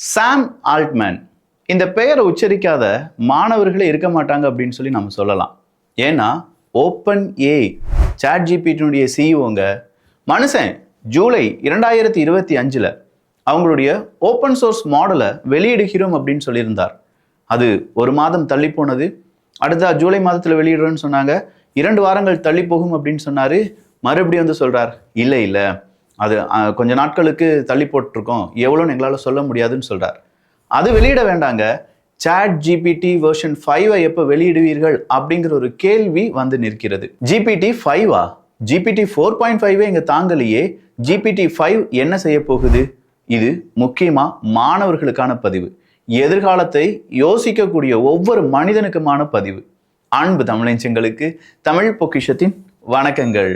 சாம் Altman இந்த பெயரை உச்சரிக்காத மாணவர்களே இருக்க மாட்டாங்க அப்படின்னு சொல்லி நம்ம சொல்லலாம். ஏன்னா ஓப்பன் ஏ சாட் ஜிபிடினுடைய சிஇஓங்க மனுஷன் ஜூலை இரண்டாயிரத்தி இருபத்தி அஞ்சில் அவங்களுடைய ஓப்பன் சோர்ஸ் மாடலை வெளியிடுகிறோம் அப்படின்னு சொல்லியிருந்தார். அது ஒரு மாதம் தள்ளி போனது. அடுத்த ஜூலை மாதத்தில் வெளியிடுறோன்னு சொன்னாங்க. இரண்டு வாரங்கள் தள்ளி போகும் அப்படின்னு சொன்னார். மறுபடியும் வந்து சொல்கிறார் இல்லை இல்லை. அது கொஞ்ச நாட்களுக்கு தள்ளி போட்டிருக்கோம். எவ்வளோன்னு எங்களால் சொல்ல முடியாதுன்னு சொல்கிறார் அது வெளியிட வேண்டாங்க. சாட் ஜிபிடி வெர்ஷன் ஃபைவை எப்போ வெளியிடுவீர்கள் அப்படிங்கிற ஒரு கேள்வி வந்து நிற்கிறது. ஜிபிடி ஃபைவா ஜிபிடி ஃபோர் பாயிண்ட் ஃபைவே இங்கே தாங்கலையே. ஜிபிடி ஃபைவ் என்ன செய்ய போகுது? இது முக்கியமாக மாணவர்களுக்கான பதிவு. எதிர்காலத்தை யோசிக்கக்கூடிய ஒவ்வொரு மனிதனுக்குமான பதிவு. அன்பு தமிழஞ்சங்களுக்கு தமிழ் பொக்கிஷத்தின் வணக்கங்கள்.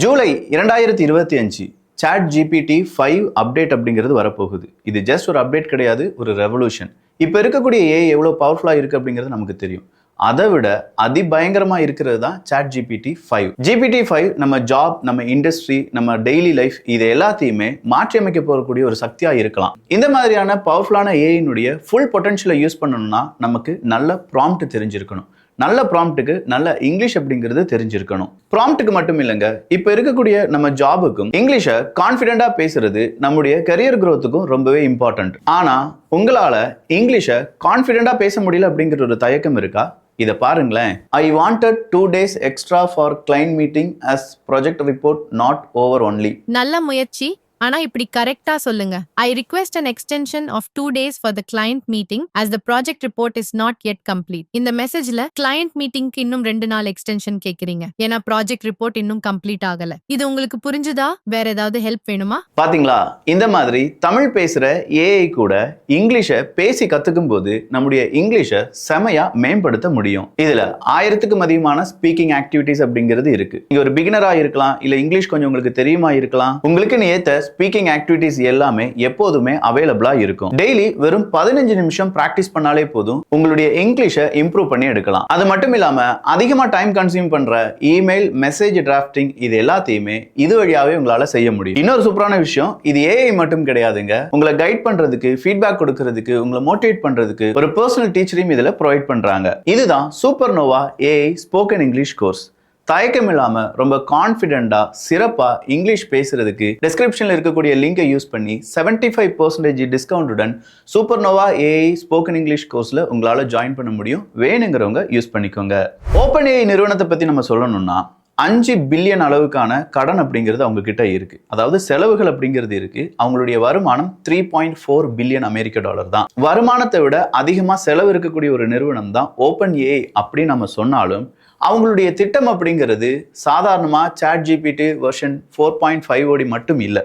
ஜூலை இரண்டாயிரத்தி இருபத்தி அஞ்சு சாட் ஜிபிடி ஃபைவ் அப்டேட் அப்படிங்கிறது வரப்போகுது. இது ஜஸ்ட் ஒரு அப்டேட் கிடையாது ஒரு ரெவல்யூஷன் இப்போ இருக்கக்கூடிய ஏ எவ்வளோ பவர்ஃபுல்லாக இருக்குது அப்படிங்கிறது நமக்கு தெரியும். அதை விட அதிபயங்கரமாக இருக்கிறது தான் chat GPT five GPT five நம்ம ஜாப் நம்ம இண்டஸ்ட்ரி நம்ம டெய்லி லைஃப் இது எல்லாத்தையுமே மாற்றியமைக்க போகக்கூடிய ஒரு சக்தியாக இருக்கலாம். இந்த மாதிரியான பவர்ஃபுல்லான ஏஐனுடைய ஃபுல் பொட்டன்ஷியலை யூஸ் பண்ணணும்னா நமக்கு நல்ல ப்ராம்ப்ட் தெரிஞ்சிருக்கணும். நல்ல ப்ராம்ப்ட்டுக்கு நல்ல இங்கிலீஷ் அப்படிங்கிறது தெரிஞ்சிருக்கணும். ப்ராம்ப்ட்டுக்கு மட்டும் இல்லைங்க. இப்போ இருக்கக்கூடிய நம்ம ஜாபுக்கும் இங்கிலீஷை கான்ஃபிடென்ட்டாக பேசுறது நம்முடைய கரியர் க்ரோத்துக்கும் ரொம்பவே இம்பார்ட்டன்ட் ஆனால் உங்களால் இங்கிலீஷை கான்ஃபிடென்ட்டாக பேச முடியல அப்படிங்கிற ஒரு தயக்கம் இருக்கா? இதை பாருங்களேன். I wanted two days extra for client meeting as project report not over only நல்ல முயற்சி ஆனா இப்படி கரெக்டா சொல்லுங்க. I request an extension of two days for the client meeting as the project report is not yet complete இந்த மெசேஜ்ல client மீட்டிங்க்கு இன்னும் ரெண்டு நாள் எக்ஸ்டென்ஷன் கேக்குறீங்க. ஏன்னா ப்ராஜெக்ட் ரிப்போர்ட் இன்னும் கம்ப்ளீட் ஆகல. இது உங்களுக்கு புரிஞ்சுதா? வேற ஏதாவது ஹெல்ப் வேணுமா? பாத்தீங்களா? இந்த மாதிரி தமிழ் பேசுற ஏஐ கூட இங்கிலீஷை பேசி கத்துக்கும் போது நம்முடைய இங்கிலீஷை செமையா மேம்படுத்த முடியும். இதுல ஆயிரத்துக்கும் அதிகமான ஸ்பீக்கிங் ஆக்டிவிட்டிஸ் அப்படிங்கிறது இருக்கு. நீங்க ஒரு பிகினரா இருக்கலாம் இல்ல இங்கிலீஷ் கொஞ்சம் உங்களுக்கு தெரியுமா இருக்கலாம். உங்களுக்கு ஏத்த ஸ்பீக்கிங் ஆக்டிவிட்டிஸ் எல்லாமே எப்போதுமே அவைலபிளா இருக்கும். டெய்லி வெறும் பதினஞ்சு நிமிஷம் பிராக்டிஸ் பண்ணாலே போதும். உங்களுடைய இங்கிலீஷை இம்ப்ரூவ் பண்ணி எடுக்கலாம். அது மட்டும் இல்லாம அதிகமா டைம் கன்சியூம் பண்ற இமெயில் மெசேஜ் டிராஃப்டிங் இது எல்லாத்தையுமே இது வழியாவே உங்களால செய்ய முடியும். இன்னொரு சூப்பரான விஷயம் இது ஏஐ மட்டும் கிடையாதுங்க. உங்களை கைட் பண்றதுக்கு ஃபீட்பேக் கொடுக்கறதுக்கு உங்களை மோட்டிவேட் பண்றதுக்கு ஒரு பர்சனல் டீச்சரையும் இதுல ப்ரொவைட் பண்றாங்க. இதுதான் Super Nova AI spoken English course தயக்கம் இல்லாமல் ரொம்ப கான்ஃபிடெண்டாக சிறப்பாக இங்கிலீஷ் பேசுகிறதுக்கு டிஸ்கிரிப்ஷனில் இருக்கக்கூடிய லிங்கை யூஸ் பண்ணி 75% five percentage டிஸ்கவுண்டுடன் Super Nova AI spoken English கோர்ஸில் உங்களால் ஜாயின் பண்ண முடியும். வேணுங்கிறவங்க யூஸ் பண்ணிக்கோங்க. ஓப்பன் ஏஐ நிறுவனத்தை பற்றி நம்ம சொல்லணும்னா அஞ்சு பில்லியன் அளவுக்கான கடன் அப்படிங்கிறது அவங்க கிட்ட இருக்கு. அதாவது செலவுகள் அப்படிங்கிறது இருக்கு. அவங்களுடைய வருமானம் த்ரீ பாயிண்ட் ஃபோர் பில்லியன் அமெரிக்க டாலர் தான். வருமானத்தை விட அதிகமாக செலவு இருக்கக்கூடிய ஒரு நிறுவனம் தான் ஓப்பன் ஏஐ அப்படின்னு நம்ம சொன்னாலும் அவங்களுடைய திட்டம் அப்படிங்கிறது சாதாரணமாக chat GPT version four point five ஓடி மட்டும் இல்லை.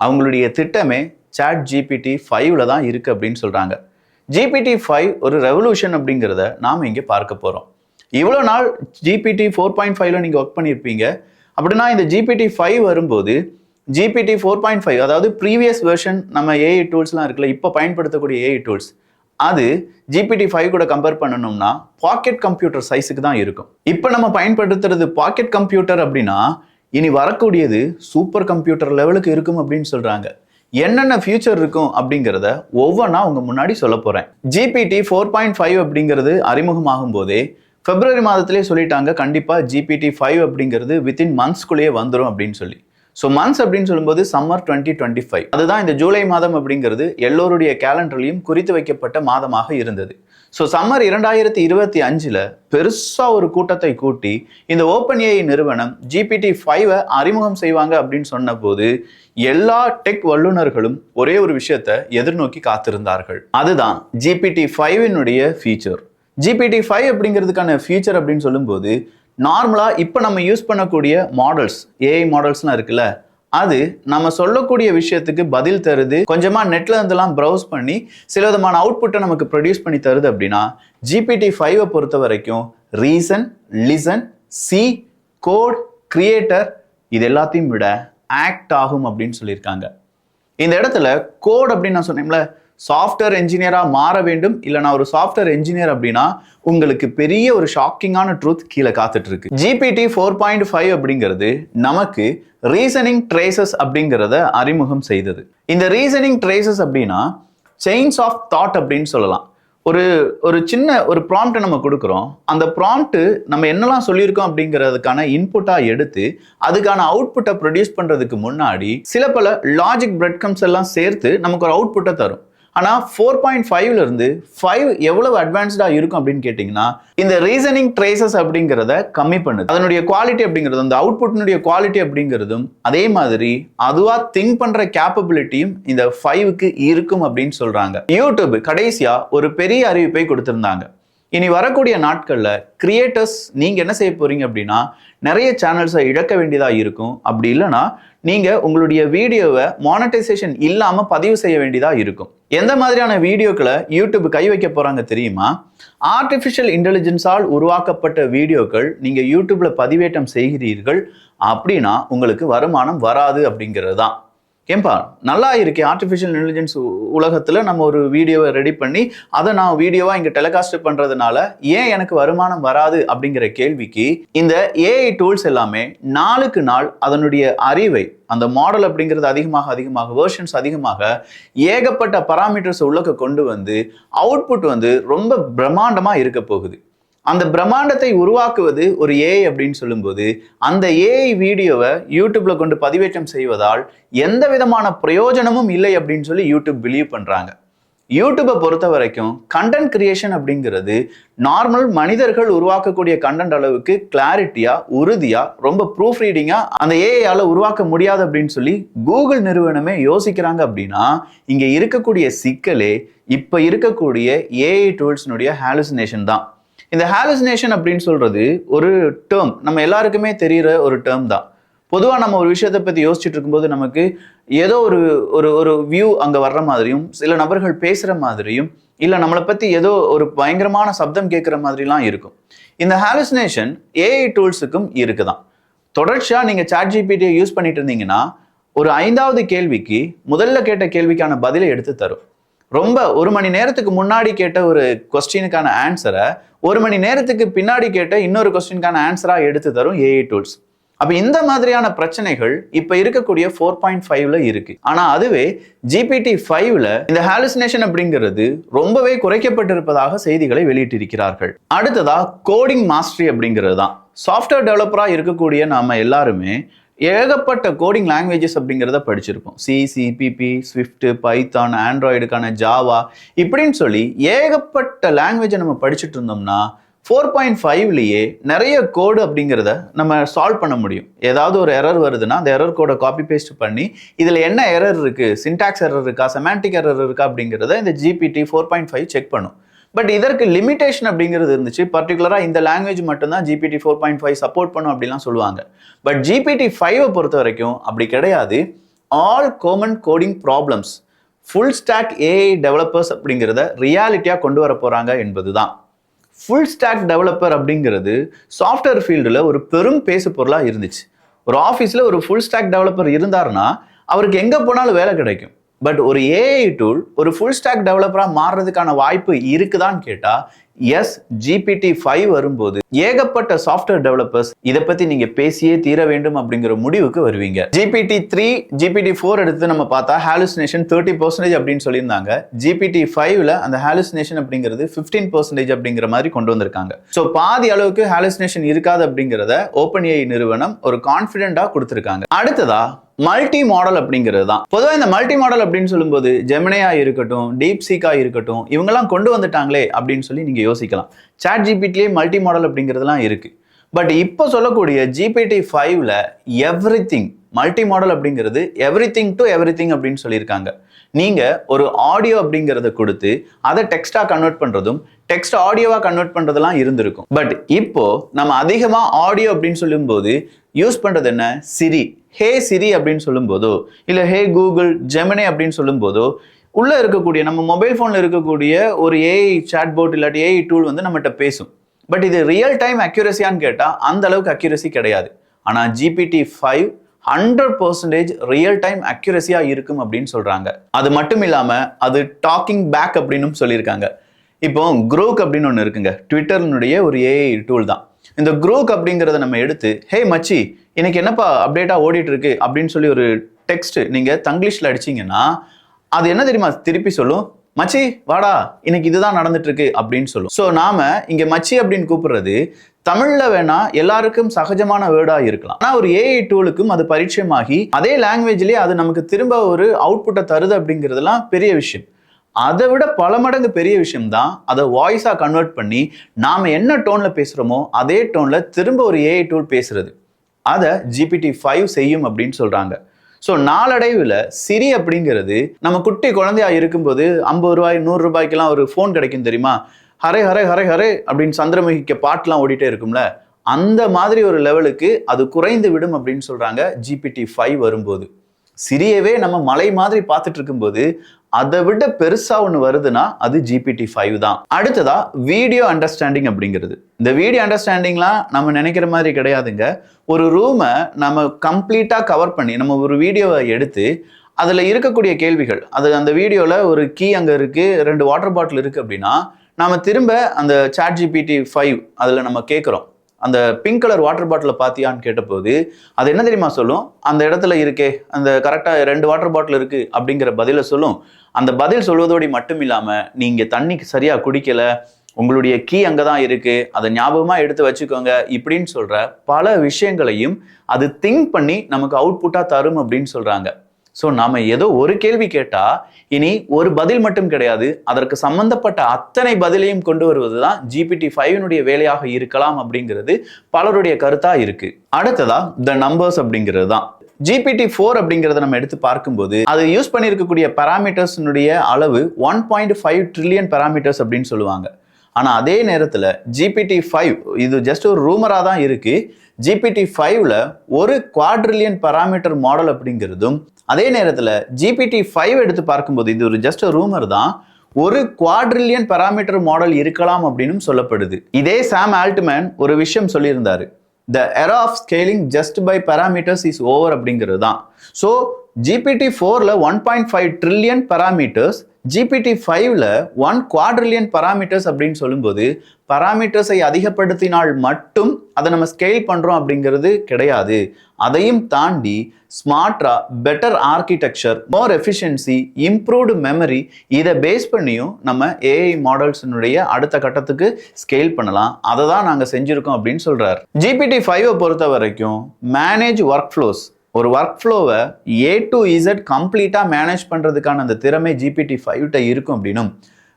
அவங்களுடைய திட்டமே சாட் ஜிபிடி ஃபைவ்ல தான் இருக்குது அப்படின்னு சொல்கிறாங்க ஜிபிடி ஃபைவ் ஒரு ரெவல்யூஷன் அப்படிங்கிறத நாம் இங்கே பார்க்க போகிறோம் இவ்வளோ நாள் ஜிபிடி ஃபோர் பாயிண்ட் ஃபைவ்ல நீங்கள் ஒர்க் பண்ணியிருப்பீங்க அப்படின்னா இந்த ஜிபிடி ஃபைவ் வரும்போது ஜிபிடி ஃபோர் பாயிண்ட் ஃபைவ் அதாவது ப்ரீவியஸ் வெர்ஷன் நம்ம ஏஐ டூல்ஸ்லாம் இருக்குல்ல இப்போ பயன்படுத்தக்கூடிய ஏஐ டூல்ஸ் அது ஜிபிடி ஃபைவ் கூட கம்பேர் பண்ணணும்னா பாக்கெட் கம்ப்யூட்டர் சைஸுக்கு தான் இருக்கும். இப்போ நம்ம பயன்படுத்துறது பாக்கெட் கம்ப்யூட்டர் அப்படின்னா இனி வரக்கூடியது சூப்பர் கம்ப்யூட்டர் லெவலுக்கு இருக்கும் அப்படின்னு சொல்றாங்க. என்னென்ன ஃபியூச்சர் இருக்கும் அப்படிங்கிறத ஒவ்வொன்றா உங்க முன்னாடி சொல்ல போறேன். ஜிபிடி ஃபோர் பாயிண்ட் ஃபைவ் அப்படிங்கிறது அறிமுகமாகும் போதே பிப்ரவரி மாதத்திலே சொல்லிட்டாங்க கண்டிப்பாக ஜிபிடி ஃபைவ் அப்படிங்கிறது வித்தின் மந்த்ஸ்குள்ளேயே வந்துடும் அப்படின்னு சொல்லி. ஸோ மந்த்ஸ் அப்படின்னு சொல்லும்போது சம்மர் டுவெண்ட்டி டுவெண்ட்டி ஃபைவ் அதுதான் இந்த ஜூலை மாதம் அப்படிங்கிறது எல்லோருடைய கேலண்டர்லையும் குறித்து வைக்கப்பட்ட மாதமாக இருந்தது. ஸோ சம்மர் இரண்டாயிரத்தி இருபத்தி அஞ்சில் பெருசாக ஒரு கூட்டத்தை கூட்டி இந்த ஓப்பன் ஏஐ நிறுவனம் ஜிபிடி ஃபைவை அறிமுகம் செய்வாங்க அப்படின்னு சொன்னபோது எல்லா டெக் வல்லுநர்களும் ஒரே ஒரு விஷயத்தை எதிர்நோக்கி காத்திருந்தார்கள். அதுதான் ஜிபிடி ஃபைவினுடைய ஃபீச்சர் ஜிபிடி ஃபைவ் அப்படிங்கிறதுக்கான ஃபீச்சர் அப்படின்னு சொல்லும்போது நார்மலாக இப்போ நம்ம யூஸ் பண்ணக்கூடிய மாடல்ஸ் ஏஐ மாடல்ஸ்லாம் இருக்குல்ல அது நம்ம சொல்லக்கூடிய விஷயத்துக்கு பதில் தருது. கொஞ்சமாக நெட்டில் இருந்தெல்லாம் ப்ரௌஸ் பண்ணி சில விதமான அவுட்புட்டை நமக்கு ப்ரொடியூஸ் பண்ணி தருது அப்படின்னா ஜிபிடி ஃபைவை பொறுத்த வரைக்கும் reason listen C code creator இது எல்லாத்தையும் விட ஆக்ட் ஆகும் அப்படின்னு சொல்லியிருக்காங்க. இந்த இடத்துல கோட் அப்படின்னு நான் சொன்னேன்ல சாஃப்ட்வேர் என்ஜினியராக மாற வேண்டும். இல்லை நான் ஒரு சாஃப்ட்வேர் என்ஜினியர் அப்படின்னா உங்களுக்கு பெரிய ஒரு ஷாக்கிங்கான ட்ரூத் கீழே காத்துட்டு இருக்கு ஜிபிடி ஃபோர் பாயிண்ட் ஃபைவ் அப்படிங்கிறது நமக்கு ரீசனிங் ட்ரேசஸ் அப்படிங்கிறத அறிமுகம் செய்தது. இந்த ரீசனிங் ட்ரேசஸ் அப்படின்னா செயின்ஸ் ஆஃப் தாட் அப்படின்னு சொல்லலாம். ஒரு ஒரு சின்ன ஒரு ப்ராம்ப்ட்டை நம்ம கொடுக்குறோம். அந்த ப்ராம்ப்ட்டு நம்ம என்னெல்லாம் சொல்லியிருக்கோம் அப்படிங்கிறதுக்கான இன்புட்டாக எடுத்து அதுக்கான அவுட்புட்டை ப்ரொடியூஸ் பண்ணுறதுக்கு முன்னாடி சில பல லாஜிக் பிரெட்கம்ஸ் எல்லாம் சேர்த்து நமக்கு ஒரு அவுட்புட்டை தரும். ஆனால் ஃபோர் பாயிண்ட் ஃபைவ்லேருந்து ஃபைவ் எவ்வளவு அட்வான்ஸ்டாக இருக்கும் அப்படின்னு கேட்டிங்கன்னா இந்த ரீசனிங் ட்ரேசஸ் அப்படிங்கிறத கம்மி பண்ணுது. அதனுடைய குவாலிட்டி அப்படிங்கிறது அந்த அவுட்புட்னுடைய குவாலிட்டி அப்படிங்கிறதும் அதே மாதிரி அதுவாக திங்க் பண்ணுற கேப்பபிலிட்டியும் இந்த ஃபைவுக்கு இருக்கும் அப்படின்னு சொல்கிறாங்க யூடியூப் கடைசியாக ஒரு பெரிய அறிவிப்பை கொடுத்துருந்தாங்க. இனி வரக்கூடிய நாட்களில் கிரியேட்டர்ஸ் நீங்கள் என்ன செய்ய போகிறீங்க அப்படின்னா நிறைய சேனல்ஸை இழக்க வேண்டியதாக இருக்கும். அப்படி இல்லைன்னா நீங்கள் உங்களுடைய வீடியோவை மானடைசேஷன் இல்லாமல் பதிவு செய்ய வேண்டியதாக இருக்கும். எந்த மாதிரியான வீடியோக்களை யூடியூப் கை வைக்க போகிறாங்க தெரியுமா? ஆர்டிஃபிஷியல் இன்டெலிஜென்ஸால் உருவாக்கப்பட்ட வீடியோக்கள் நீங்கள் யூடியூப்பில் பதிவேற்றம் செய்கிறீர்கள் அப்படின்னா உங்களுக்கு வருமானம் வராது அப்படிங்கிறது தான் ஏன்பா நல்லா இருக்கே ஆர்டிஃபிஷியல் இன்டெலிஜென்ஸ் உலகத்தில் நம்ம ஒரு வீடியோவை ரெடி பண்ணி அதை நான் வீடியோவாக இங்கே டெலிகாஸ்ட் பண்ணுறதுனால ஏன் எனக்கு வருமானம் வராது அப்படிங்கிற கேள்விக்கு இந்த ஏஐ டூல்ஸ் எல்லாமே நாளுக்கு நாள் அதனுடைய அறிவை அந்த மாடல் அப்படிங்கிறது அதிகமாக அதிகமாக வேர்ஷன்ஸ் அதிகமாக ஏகப்பட்ட பராமீட்டர்ஸ் உள்ளக்க கொண்டு வந்து அவுட்புட் வந்து ரொம்ப பிரம்மாண்டமாக இருக்க போகுது. அந்த பிரம்மாண்டத்தை உருவாக்குவது ஒரு ஏஐ அப்படின்னு சொல்லும்போது அந்த ஏஐ வீடியோவை யூடியூப்ல கொண்டு பதிவேற்றம் செய்வதால் எந்த விதமான பிரயோஜனமும் இல்லை அப்படின்னு சொல்லி யூடியூப் பிலீவ் பண்றாங்க. யூடியூப்பை பொறுத்த வரைக்கும் கண்டென்ட் கிரியேஷன் அப்படிங்கிறது நார்மல் மனிதர்கள் உருவாக்கக்கூடிய கண்டென்ட் அளவுக்கு கிளாரிட்டியா உறுதியா ரொம்ப ப்ரூஃப் ரீடிங்கா அந்த ஏஐயால உருவாக்க முடியாது அப்படின்னு சொல்லி கூகுள் நிறுவனமே யோசிக்கிறாங்க அப்படின்னா இங்க இருக்கக்கூடிய சிக்கலே இப்ப இருக்கக்கூடிய ஏஐ டூல்ஸ்னுடைய ஹாலுசினேஷன் தான். இந்த ஹாலுசினேஷன் அப்படின்னு சொல்றது ஒரு டேர்ம் நம்ம எல்லாருக்குமே தெரிகிற ஒரு டேர்ம் தான். பொதுவாக நம்ம ஒரு விஷயத்தை பற்றி யோசிச்சுட்டு இருக்கும்போது நமக்கு ஏதோ ஒரு ஒரு ஒரு வியூ அங்கே வர்ற மாதிரியும் சில நபர்கள் பேசுகிற மாதிரியும் இல்லை நம்மளை பற்றி ஏதோ ஒரு பயங்கரமான சப்தம் கேட்குற மாதிரிலாம் இருக்கும். இந்த ஹாலுசினேஷன் ஏஐ டூல்ஸுக்கும் இருக்குதான். தொடர்ச்சியாக நீங்கள் சாட் ஜிபிடியை யூஸ் பண்ணிட்டு இருந்தீங்கன்னா ஒரு ஐந்தாவது கேள்விக்கு முதல்ல கேட்ட கேள்விக்கான பதிலை எடுத்து தரும். ரொம்ப ஒரு மணி நேரத்துக்கு முன்னாடி கேட்ட ஒரு கொஸ்டினுக்கான ஆன்சரை ஒரு மணி நேரத்துக்கு பின்னாடி கேட்ட இன்னொரு கொஸ்டினுக்கான ஆன்சராக எடுத்து தரும் ஏஐ டூல்ஸ் அப்போ இந்த மாதிரியான பிரச்சனைகள் இப்போ இருக்கக்கூடிய ஃபோர் பாயிண்ட் ஃபைவ்ல இருக்கு. ஆனால் அதுவே ஜிபிடி ஃபைவ்ல இந்த ஹாலுசினேஷன் அப்படிங்கிறது ரொம்பவே குறைக்கப்பட்டிருப்பதாக செய்திகளை வெளியிட்டிருக்கிறார்கள். அடுத்ததா கோடிங் மாஸ்டரி அப்படிங்கிறது தான். சாஃப்ட்வேர் டெவலப்பராக இருக்கக்கூடிய நாம எல்லாருமே ஏகப்பட்ட கோடிங் லாங்குவேஜஸ் அப்படிங்கிறத படிச்சிருப்போம். சி சிபிபி ஸ்விஃப்ட் பைத்தான் ஆண்ட்ராய்டுக்கான ஜாவா இப்படின்னு சொல்லி ஏகப்பட்ட லாங்குவேஜை நம்ம படிச்சுட்டு இருந்தோம்னா ஃபோர் பாயிண்ட் ஃபைவ்லேயே நிறைய கோடு அப்படிங்கிறத நம்ம சால்வ் பண்ண முடியும். ஏதாவது ஒரு எரர் வருதுன்னா அந்த எரர் கோடை காப்பி பேஸ்ட் பண்ணி இதில் என்ன எரர் இருக்குது சின்டாக்ஸ் எரர் இருக்கா? செமாண்டிக் எரர் இருக்கா? அப்படிங்கிறத இந்த GPT four point five check பண்ணும். பட் இதற்கு லிமிடேஷன் அப்படிங்கிறது இருந்துச்சு. பர்டிகுலராக இந்த லாங்குவேஜ் மட்டும்தான் GPT four point five support பண்ணும் அப்படிலாம் சொல்லுவாங்க. பட் ஜிபிடி ஃபைவை பொறுத்த வரைக்கும் அப்படி கிடையாது. All common coding problems full stack AI developers அப்படிங்கிறத ரியாலிட்டியாக கொண்டு வர போகிறாங்க என்பது தான் ஃபுல் ஸ்டாக் டெவலப்பர் அப்படிங்கிறது சாஃப்ட்வேர் ஃபீல்டில் ஒரு பெரும் பேசு பொருளாக இருந்துச்சு. ஒரு ஆஃபீஸில் ஒரு ஃபுல் ஸ்டாக் டெவலப்பர் இருந்தாருன்னா அவருக்கு எங்கே போனாலும் வேலை கிடைக்கும். பட் ஒரு ஏஐ டூல் ஒரு ஃபுல் ஸ்டாக் டெவலப்பராக மாறுறதுக்கான வாய்ப்பு இருக்குதான்னு கேட்டால் எஸ் ஜிபிடி ஃபைவ் வரும்போது ஏகப்பட்ட சாஃப்ட்வேர் டெவலப்பர்ஸ் இதை பத்தி நீங்க பேசியே தீர வேண்டும் அப்படிங்கிற முடிவுக்கு வருவீங்க. ஜிபிடி த்ரீ ஜிபிடி ஃபோர் எடுத்து நம்ம பார்த்தா ஹாலுசினேஷன் தேர்ட்டி பர்சன்டேஜ் அப்படின்னு சொல்லியிருந்தாங்க. ஜிபிடி ஃபைவ்ல அந்த ஹாலுசினேஷன் அப்படிங்கிறது ஃபிஃப்டீன் பர்சன்டேஜ் அப்படிங்கிற மாதிரி கொண்டு வந்திருக்காங்க. ஸோ பாதி அளவுக்கு ஹாலுசினேஷன் இருக்காது அப்படிங்கிறத ஓப்பன் ஏஐ நிறுவனம் ஒரு கான்ஃபிடென்ட்டா கொடுத்துருக்காங்க. அடுத்ததா மல்டி மாடல் அப்படிங்கிறது தான். பொதுவாக இந்த மல்டி மாடல் அப்படின்னு சொல்லும்போது ஜெமினையா இருக்கட்டும் டீப் சீக்கா இருக்கட்டும் இவங்கெல்லாம் கொண்டு வந்துட்டாங்களே அப்படின்னு சொல்லி நீங்க யோசிக்கலாம். சாட் ஜிபிடிலே மல்டி மாடல் அப்படிங்கிறதுலாம் இருக்கு. பட் இப்போ சொல்லக்கூடிய ஜிபிடி ஃபைவ்ல எவ்ரி திங் மல்டி மாடல் அப்படிங்கிறது everything to everything அப்படின்னு சொல்லியிருக்காங்க. நீங்க ஒரு ஆடியோ அப்படிங்கிறத கொடுத்து அதை டெக்ஸ்டாக கன்வெர்ட் பண்றதும் டெக்ஸ்ட் ஆடியோவா கன்வெர்ட் பண்ணுறதுலாம் இருந்திருக்கும். பட் இப்போ நம்ம அதிகமா ஆடியோ அப்படின்னு சொல்லும்போது யூஸ் பண்றது என்ன? சிரி ஹே சிரி அப்படின்னு சொல்லும்போதோ இல்லை ஹே கூகுள் ஜெமினே அப்படின்னு சொல்லும்போதோ உள்ளே இருக்கக்கூடிய நம்ம மொபைல் ஃபோனில் இருக்கக்கூடிய ஒரு ஏஐ சாட் இல்லாட்டி ஏஐ டூல் வந்து நம்மகிட்ட பேசும். பட் இது ரியல் டைம் அக்யூரஸியான்னு கேட்டால் அந்த அளவுக்கு அக்யூரஸி கிடையாது. ஆனால் GPT five hundred percentage real time அக்யூரஸியாக இருக்கும் அப்படின்னு சொல்கிறாங்க அது மட்டும் இல்லாமல் அது டாக்கிங் பேக் அப்படின்னு சொல்லியிருக்காங்க. இப்போ குரோக் அப்படின்னு ஒன்று இருக்குங்க. ட்விட்டர்னுடைய ஒரு ஏஐ டூல் தான். இந்த குரோக் அப்படிங்கிறத நம்ம எடுத்து ஹே மச்சி எனக்கு என்னப்பா அப்டேட்டாக ஓடிட்டு இருக்கு? அப்படின்னு சொல்லி ஒரு டெக்ஸ்ட் நீங்கள் தங்கிலீஷில் அடிச்சீங்கன்னா அது என்ன தெரியுமா? திருப்பி சொல்லும் மச்சி வாடா இன்னைக்கு இதுதான் நடந்துட்டு இருக்கு அப்படின்னு சொல்லும். ஸோ நாம இங்க மச்சி அப்படின்னு கூப்பிடுறது தமிழ்ல வேணா எல்லாருக்கும் சகஜமான வேர்டா இருக்கலாம். ஆனா ஒரு ஏஐ டூலுக்கும் அது பரிச்சயமாகி அதே லாங்குவேஜ்லயே அது நமக்கு திரும்ப ஒரு அவுட்புட்டை தருது அப்படிங்கிறதுலாம் பெரிய விஷயம். அதை விட பல மடங்கு பெரிய விஷயம் தான் அதை வாய்ஸா கன்வெர்ட் பண்ணி நாம என்ன டோன்ல பேசுறோமோ அதே டோன்ல திரும்ப ஒரு ஏஐ டூல் பேசுறது. அதை ஜிபிடி ஃபைவ் செய்யும் அப்படின்னு சொல்றாங்க. ஸோ நாளடைவில் சிரி அப்படிங்கிறது நம்ம குட்டி குழந்தையா இருக்கும்போது ஐம்பது ரூபாய் நூறு ரூபாய்க்கெல்லாம் ஒரு ஃபோன் கிடைக்கும் தெரியுமா? ஹரே ஹரே ஹரே ஹரே அப்படின்னு சந்திரமுகிக்க பாட்டுலாம் ஓடிட்டே இருக்கும்ல? அந்த மாதிரி ஒரு லெவலுக்கு அது குறைந்து விடும் அப்படின்னு சொல்கிறாங்க ஜிபிடி ஃபைவ் வரும்போது. சிரியவே நம்ம மலை மாதிரி பார்த்துட்டு இருக்கும்போது அதை விட பெருசா ஒன்று வருதுன்னா அது ஜிபிடி ஃபைவ் தான். அடுத்ததா வீடியோ அண்டர்ஸ்டாண்டிங் அப்படிங்கிறது. இந்த வீடியோ அண்டர்ஸ்டாண்டிங்லாம் நம்ம நினைக்கிற மாதிரி கிடையாதுங்க. ஒரு ரூமை நம்ம கம்ப்ளீட்டாக கவர் பண்ணி நம்ம ஒரு வீடியோவை எடுத்து அதில் இருக்கக்கூடிய கேள்விகள் அது அந்த வீடியோவில் ஒரு கீ அங்கே இருக்குது ரெண்டு வாட்டர் பாட்டில் இருக்குது அப்படின்னா நாம் திரும்ப அந்த சாட் ஜிபிடி ஃபைவ் அதில் நம்ம கேட்குறோம் அந்த பிங்க் கலர் வாட்டர் பாட்டிலை பார்த்தியான்னு கேட்டபோது அது என்ன தெரியுமா சொல்லும்? அந்த இடத்துல இருக்கே அந்த கரெக்டாக ரெண்டு வாட்டர் பாட்டில் இருக்குது அப்படிங்கிற பதிலை சொல்லும். அந்த பதில் சொல்வதோடு மட்டும் இல்லாமல் நீங்கள் தண்ணி சரியாக குடிக்கலை உங்களுடைய கீ அங்கே தான் இருக்குது அதை ஞாபகமாக எடுத்து வச்சுக்கோங்க இப்படின்னு சொல்கிற பல விஷயங்களையும் அது திங்க் பண்ணி நமக்கு அவுட்புட்டாக தரும் அப்படின்னு சொல்கிறாங்க ஸோ நாம் ஏதோ ஒரு கேள்வி கேட்டால் இனி ஒரு பதில் மட்டும் கிடையாது அதற்கு சம்பந்தப்பட்ட அத்தனை பதிலையும் கொண்டு வருவது தான் ஜிபிடி ஃபைவினுடைய வேலையாக இருக்கலாம் அப்படிங்கிறது பலருடைய கருத்தாக இருக்குது அடுத்ததா த நம்பர்ஸ் அப்படிங்கிறது தான். ஜிபிடி ஃபோர் அப்படிங்கிறத நம்ம எடுத்து பார்க்கும்போது அது யூஸ் பண்ணியிருக்கக்கூடிய பராமீட்டர்ஸ்னுடைய அளவு one point five trillion parameters அப்படின்னு சொல்லுவாங்க. ஆனால் அதே நேரத்தில் ஜிபிடி ஃபைவ் இது ஜஸ்ட் ஒரு ரூமராக தான் இருக்கு. ஜிபிடி ஃபைவ்ல ஒரு குவாட்ரில்லியன் பராமீட்டர் மாடல் அப்படிங்கிறதும் அதே நேரத்தில் ஜிபிடி ஃபைவ் எடுத்து பார்க்கும்போது இது ஒரு ஜஸ்ட் ரூமர் தான் ஒரு குவாட்ரில்லியன் பராமீட்டர் மாடல் இருக்கலாம் அப்படின்னு சொல்லப்படுது. இதே சாம் ஆல்ட்மேன் ஒரு விஷயம் சொல்லியிருந்தாரு. The era of scaling just by parameters is over அப்படிங்கிறது தான். ஸோ ஜிபிடி ஃபோரில் one point five trillion parameters GPT ஃபைவ்ல ஒன் குவாட்ரில்லியன் பராமீட்டர்ஸ் அப்படின்னு சொல்லும்போது பராமீட்டர்ஸை அதிகப்படுத்தினால் மட்டும் அதை நம்ம ஸ்கேல் பண்ணுறோம் அப்படிங்கிறது கிடையாது. அதையும் தாண்டி smarter better architecture more efficiency improved memory இதை பேஸ் பண்ணியும் நம்ம ஏஐ மாடல்ஸினுடைய அடுத்த கட்டத்துக்கு ஸ்கேல் பண்ணலாம். அதை தான் நாங்கள் செஞ்சுருக்கோம் அப்படின்னு சொல்கிறார் ஜிபிடி ஃபைவை பொறுத்த வரைக்கும் மேனேஜ் ஒர்க் ஃப்ளோஸ் ஒரு ஒர்க் ஃப்ளோவை ஏ டு இசட் கம்ப்ளீட்டாக மேனேஜ் பண்ணுறதுக்கான அந்த திறமை ஜிபிடி ஃபைவ்கிட்ட இருக்கும் அப்படின்னும்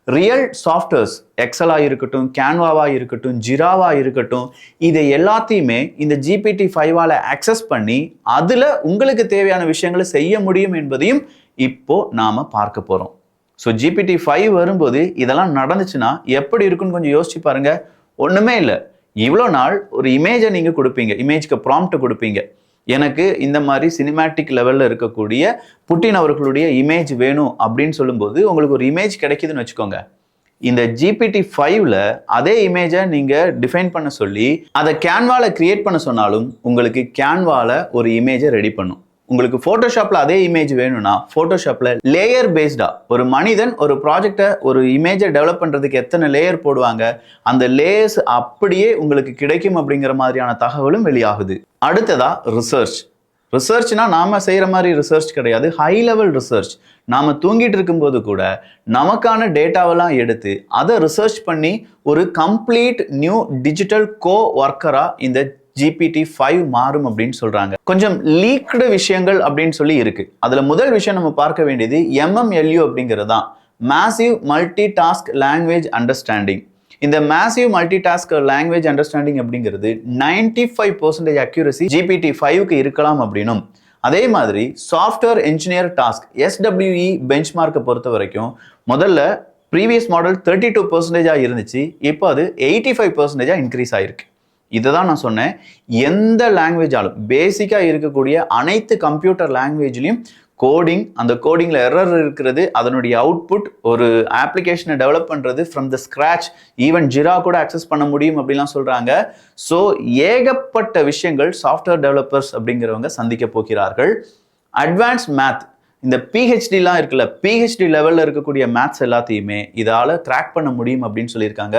ரியல் சாஃப்ட்வேர்ஸ் எக்ஸலாக இருக்கட்டும் கேன்வாவாக இருக்கட்டும் ஜிராவாக இருக்கட்டும் இதை எல்லாத்தையுமே இந்த ஜிபிடி ஃபைவால் அக்சஸ் பண்ணி அதில் உங்களுக்கு தேவையான விஷயங்களை செய்ய முடியும் என்பதையும் இப்போ நாம் பார்க்க போகிறோம் ஸோ ஜிபிடி ஃபைவ் வரும்போது இதெல்லாம் நடந்துச்சுன்னா எப்படி இருக்குன்னு கொஞ்சம் யோசிச்சு பாருங்கள் ஒன்றுமே இல்லை. இவ்வளோ நாள் ஒரு இமேஜை நீங்கள் கொடுப்பீங்க. இமேஜ்க்கு ப்ராம்ப்ட் கொடுப்பீங்க. எனக்கு இந்த மாதிரி சினிமேட்டிக் லெவலில் இருக்கக்கூடிய புட்டின் அவர்களுடைய இமேஜ் வேணும் அப்படின்னு சொல்லும்போது உங்களுக்கு ஒரு இமேஜ் கிடைக்குதுன்னு வச்சுக்கோங்க. இந்த ஜிபிடி ஃபைவ்ல அதே இமேஜை நீங்கள் டிஃபைன் பண்ண சொல்லி அதை கேன்வாவில் கிரியேட் பண்ண சொன்னாலும் உங்களுக்கு கேன்வாவில் ஒரு இமேஜை ரெடி பண்ணும். உங்களுக்கு ஃபோட்டோஷாப்பில் அதே இமேஜ் வேணும்னா ஃபோட்டோஷாப்பில் லேயர் பேஸ்டாக ஒரு மனிதன் ஒரு ப்ராஜெக்டை ஒரு இமேஜை டெவலப் பண்ணுறதுக்கு எத்தனை லேயர் போடுவாங்க அந்த லேயர்ஸ் அப்படியே உங்களுக்கு கிடைக்கும் அப்படிங்கிற மாதிரியான தகவலும் வெளியாகுது. அடுத்ததா ரிசர்ச் ரிசர்ச்னா நாம் செய்கிற மாதிரி ரிசர்ச் கிடையாது ஹை லெவல் ரிசர்ச் நாம் தூங்கிட்டு இருக்கும்போது கூட நமக்கான டேட்டாவெல்லாம் எடுத்து அதை ரிசர்ச் பண்ணி ஒரு கம்ப்ளீட் நியூ டிஜிட்டல் கோ ஒர்க்கராக இந்த ஜிபிடி ஃபைவ் மாறும் அப்படின்னு சொல்றாங்க. கொஞ்சம் லீக்டு விஷயங்கள் அப்படின்னு சொல்லி இருக்கு. அதுல முதல் விஷயம் நம்ம பார்க்க வேண்டியது எம்எம்எல்யூ அப்படிங்கிறது தான். Massive multi task language understanding இந்த massive multi task language understanding அப்படிங்கிறது ninety five percentage accuracy GPT ஃபைவ்க்கு இருக்கலாம் அப்படின்னும். அதே மாதிரி சாஃப்ட்வேர் இன்ஜினியர் டாஸ்க் எஸ்டபிள்யூஇ பெஞ்ச்மார்க்கை பொறுத்த வரைக்கும் முதல்ல ப்ரீவியஸ் மாடல் தேர்ட்டி டூ பர்சன்டேஜாக இருந்துச்சு. இப்போ அது எயிட்டி ஃபைவ் பர்சன்டேஜாக இன்க்ரீஸ் ஆயிருக்கு. இதை தான் நான் சொன்னேன். எந்த லாங்குவேஜாலும் பேசிக்காக இருக்கக்கூடிய அனைத்து கம்ப்யூட்டர் லாங்குவேஜ்லையும் கோடிங் அந்த கோடிங்கில் எரர் இருக்கிறது அதனுடைய அவுட்புட் ஒரு ஆப்ளிகேஷனை டெவலப் பண்ணுறது from the scratch even Jira கூட அக்சஸ் பண்ண முடியும் அப்படிலாம் சொல்கிறாங்க ஸோ ஏகப்பட்ட விஷயங்கள் சாஃப்ட்வேர் டெவலப்பர்ஸ் அப்படிங்கிறவங்க சந்திக்க போகிறார்கள். அட்வான்ஸ் மேத் இந்த பிஹெச்டிலாம் இருக்குல்ல பிஹெச்டி லெவலில் இருக்கக்கூடிய மேத்ஸ் எல்லாத்தையுமே இதால் கிராக் பண்ண முடியும் அப்படின்னு சொல்லியிருக்காங்க.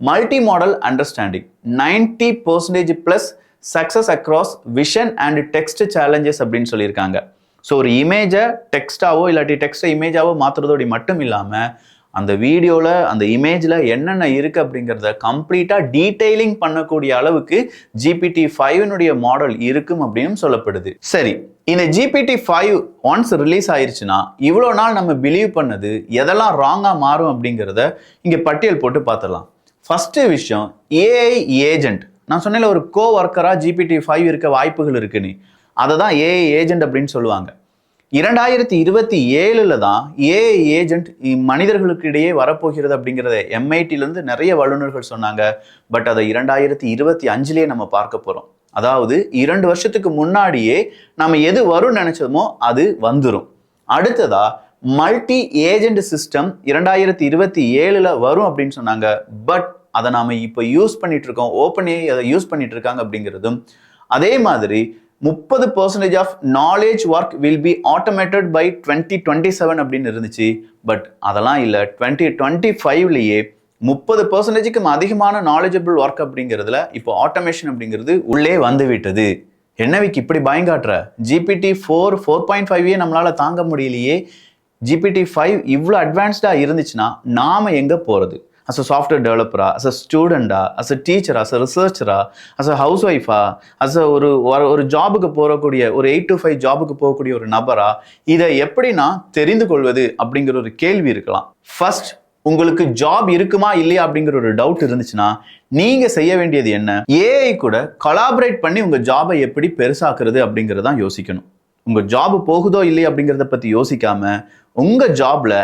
Multi modal understanding ninety percentage plus success across vision and text challenges அப்படின்னு சொல்லியிருக்காங்க. ஸோ ஒரு இமேஜை டெக்ஸ்டாவோ இல்லாட்டி டெக்ஸ்ட்டை இமேஜாவோ மாற்றுறதோட மட்டும் இல்லாமல் அந்த வீடியோவில் அந்த இமேஜில் என்னென்ன இருக்குது அப்படிங்கிறத கம்ப்ளீட்டாக டீட்டெயிலிங் பண்ணக்கூடிய அளவுக்கு ஜிபிடி ஃபைவ்னுடைய மாடல் இருக்கும் அப்படின்னு சொல்லப்படுது. சரி இந்த ஜிபிடி ஃபைவ் ஒன்ஸ் ரிலீஸ் ஆயிருச்சுன்னா இவ்வளோ நாள் நம்ம பிலீவ் பண்ணது எதெல்லாம் ராங்காக மாறும் அப்படிங்கிறத இங்கே பட்டியல் போட்டு பார்த்துடலாம். ஃபஸ்ட்டு விஷயம் ஏஐ ஏஜென்ட் நான் சொன்னேன்ல ஒரு கோ ஒர்க்கராக ஜிபிடி ஃபைவ் இருக்க வாய்ப்புகள் இருக்குன்னு. அதை தான் ஏஐ ஏஜென்ட் அப்படின்னு சொல்லுவாங்க. இரண்டாயிரத்தி இருபத்தி ஏழில் தான் ஏஐ ஏஜென்ட் மனிதர்களுக்கு இடையே வரப்போகிறது அப்படிங்கிறத எம்ஐடிலேருந்து நிறைய வல்லுநர்கள் சொன்னாங்க. பட் அதை இரண்டாயிரத்தி இருபத்தி அஞ்சுலேயே நம்ம பார்க்க போகிறோம் அதாவது இரண்டு வருஷத்துக்கு முன்னாடியே நம்ம எது வரும்னு நினச்சோமோ அது வந்துடும் அடுத்ததா மல்டி ஏஜென்ட் சிஸ்டம் இரண்டாயிரத்தி இருபத்தி ஏழில் வரும் அப்படின்னு சொன்னாங்க. பட் அதை நாம் இப்போ யூஸ் பண்ணிட்டு இருக்கோம் ஓப்பன் அதை யூஸ் பண்ணிட்டு இருக்காங்க அப்படிங்கிறதும் அதே மாதிரி முப்பது percentage of knowledge work will be automated by twenty twenty seven அப்படின்னு இருந்துச்சு. பட் அதெல்லாம் இல்லை. டுவெண்ட்டி டுவெண்ட்டி ஃபைவ்லேயே முப்பது பர்சன்டேஜுக்கு அதிகமான நாலேஜபிள் ஒர்க் அப்படிங்கிறதுல இப்போ ஆட்டோமேஷன் அப்படிங்கிறது உள்ளே வந்து விட்டது என்னவிக்கு இப்படி பயங்காட்டுற ஜிபிடி ஃபோர் ஃபோர் பாயிண்ட் ஃபைவ்யே நம்மளால் தாங்க முடியலையே. ஜிபிடி ஃபைவ் இவ்வளோ அட்வான்ஸ்டாக இருந்துச்சுன்னா நாம் எங்கே போகிறது அஸ் அ சாஃப்ட்வேர் டெவலப்பரா அஸ் அ ஸ்டூடெண்டா அஸ் அ டீச்சரா அஸ் அ ரிசர்ச்சரா அஸ் அ ஹவுஸ் ஒய்ஃபா அஸ் அ ஒரு ஒரு- ஜாபுக்கு போகக்கூடிய ஒரு எயிட் டு ஃபைவ் ஜாபுக்கு போகக்கூடிய ஒரு நபரா இதை எப்படி நான் தெரிந்து கொள்வது அப்படிங்கிற ஒரு கேள்வி இருக்கலாம். ஃபர்ஸ்ட் உங்களுக்கு ஜாப் இருக்குமா இல்லையா அப்படிங்கிற ஒரு டவுட் இருந்துச்சுன்னா நீங்க செய்ய வேண்டியது என்ன? ஏஐ கூட கொலாபரேட் பண்ணி உங்க ஜாபை எப்படி பெருசாக்குறது அப்படிங்கிறதான் யோசிக்கணும். உங்க ஜாப் போகுதோ இல்லையா அப்படிங்கிறத பத்தி யோசிக்காம உங்க ஜாப்ல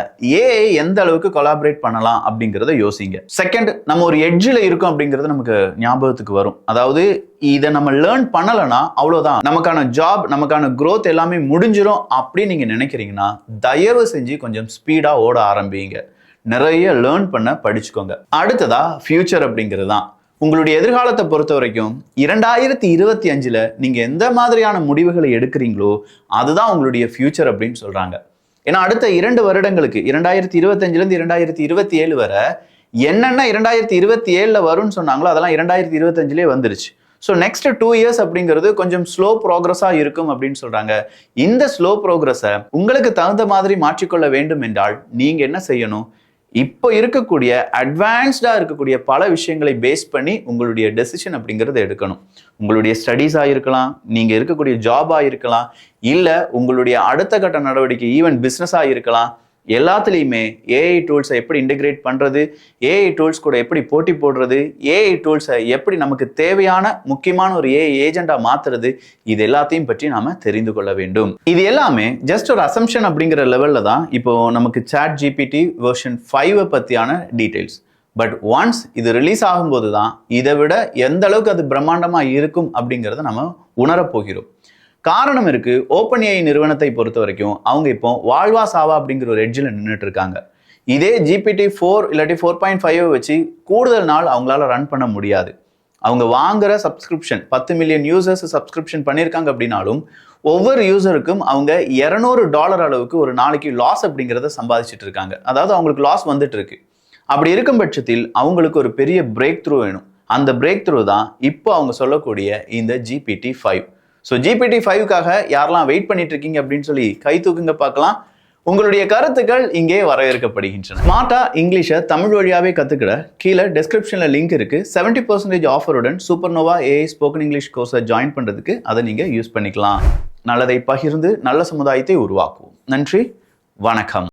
ஏஐ எந்த அளவுக்கு கொலாபரேட் பண்ணலாம் அப்படிங்கிறத யோசிங்க. செகண்ட் நம்ம ஒரு எட்ஜில் இருக்கோம் அப்படிங்கிறது நமக்கு ஞாபகத்துக்கு வரும். அதாவது இதை நம்ம லேர்ன் பண்ணலைன்னா அவ்வளோதான் நமக்கான ஜாப் நமக்கான க்ரோத் எல்லாமே முடிஞ்சிடும் அப்படின்னு நீங்கள் நினைக்கிறீங்கன்னா தயவு செஞ்சு கொஞ்சம் ஸ்பீடாக ஓட ஆரம்பிங்க. நிறைய லேர்ன் பண்ண படிச்சுக்கோங்க. அடுத்ததா ஃபியூச்சர் அப்படிங்கிறது தான். உங்களுடைய எதிர்காலத்தை பொறுத்த வரைக்கும் இரண்டாயிரத்தி இருபத்தி அஞ்சில் நீங்கள் எந்த மாதிரியான முடிவுகளை எடுக்கிறீங்களோ அதுதான் உங்களுடைய ஃபியூச்சர் அப்படின்னு சொல்கிறாங்க ஏன்னா அடுத்த இரண்டு வருடங்களுக்கு இரண்டாயிரத்தி இருபத்தஞ்சிலேருந்து இரண்டாயிரத்தி இருபத்தி ஏழு வரை என்னென்ன இரண்டாயிரத்தி இருபத்தி ஏழில் வரும்னு சொன்னாங்களோ அதெல்லாம் இரண்டாயிரத்தி இருபத்தஞ்சிலே வந்துருச்சு. ஸோ நெக்ஸ்ட் டூ இயர்ஸ் அப்படிங்கிறது கொஞ்சம் ஸ்லோ ப்ராக்ரஸாக இருக்கும் அப்படின்னு சொல்கிறாங்க இந்த ஸ்லோ ப்ரோக்ரஸை உங்களுக்கு தகுந்த மாதிரி மாற்றிக்கொள்ள வேண்டும் என்றால் நீங்கள் என்ன செய்யணும்? இப்போ இருக்கக்கூடிய அட்வான்ஸ்டாக இருக்கக்கூடிய பல விஷயங்களை பேஸ் பண்ணி உங்களுடைய டெசிஷன் அப்படிங்கிறத எடுக்கணும். உங்களுடைய ஸ்டடீஸாக இருக்கலாம் நீங்கள் இருக்கக்கூடிய ஜாபாக இருக்கலாம் இல்லை உங்களுடைய அடுத்த கட்ட நடவடிக்கை ஈவன் பிஸ்னஸாக இருக்கலாம் எல்லாத்துலேயுமே ஏஐ டூல்ஸை எப்படி இன்டிகிரேட் பண்ணுறது ஏஐ டூல்ஸ் கூட எப்படி போட்டி போடுறது? ஏஐ டூல்ஸை எப்படி நமக்கு தேவையான முக்கியமான ஒரு ஏஐ ஏஜெண்டாக மாற்றுறது இது எல்லாத்தையும் பற்றி நாம் தெரிந்து கொள்ள வேண்டும். இது எல்லாமே ஜஸ்ட் ஒரு அசம்ஷன் அப்படிங்கிற லெவலில் தான் இப்போது நமக்கு சாட் ஜிபிடி வெர்ஷன் ஃபைவை பற்றியான டீட்டெயில்ஸ் பட் ஒன்ஸ் இது ரிலீஸ் ஆகும்போது தான் இதை விட எந்த அளவுக்கு அது பிரம்மாண்டமாக இருக்கும் அப்படிங்கிறத நம்ம உணரப் போகிறோம் காரணம் இருக்கு. ஓப்பன் ஏஐ நிறுவனத்தை பொறுத்த வரைக்கும் அவங்க இப்போ வாழ்வா சாவா அப்படிங்கிற ஒரு எட்ஜில் நின்றுட்டு இருக்காங்க. இதே ஜிபிடி ஃபோர் இல்லாட்டி ஃபோர் பாயிண்ட் ஃபைவ் வச்சு கூடுதல் நாள் அவங்களால ரன் பண்ண முடியாது. அவங்க வாங்குற சப்ஸ்கிரிப்ஷன் பத்து மில்லியன் யூசர்ஸ் சப்ஸ்கிரிப்ஷன் பண்ணியிருக்காங்க அப்படின்னாலும் ஒவ்வொரு யூசருக்கும் அவங்க இரநூறு டாலர் அளவுக்கு ஒரு நாளைக்கு லாஸ் அப்படிங்கிறத சம்பாதிச்சுட்டு இருக்காங்க. அதாவது அவங்களுக்கு லாஸ் வந்துட்டு இருக்கு. அப்படி இருக்கும் பட்சத்தில் அவங்களுக்கு ஒரு பெரிய பிரேக் த்ரூ வேணும். அந்த பிரேக் த்ரூ தான் இப்போ அவங்க சொல்லக்கூடிய இந்த ஜிபிடி ஃபைவ் ஸோ ஜிபிடி ஃபைவ்க்காக யாரெல்லாம் வெயிட் பண்ணிட்டு இருக்கீங்க அப்படின்னு சொல்லி கை தூக்குங்க பார்க்கலாம். உங்களுடைய கருத்துக்கள் இங்கே வரவேற்கப்படுகின்றன. ஸ்மார்ட்டா இங்கிலீஷை தமிழ் வழியாகவே கற்றுக்கிட கீழே டெஸ்கிரிப்ஷன்ல லிங்க் இருக்குது 70% percentage ஆஃபருடன் super nova AI spoken English கோர்ஸை ஜாயின் பண்ணுறதுக்கு அதை நீங்கள் யூஸ் பண்ணிக்கலாம். நல்லதை பகிர்ந்து நல்ல சமுதாயத்தை உருவாக்குவோம். நன்றி. வணக்கம்.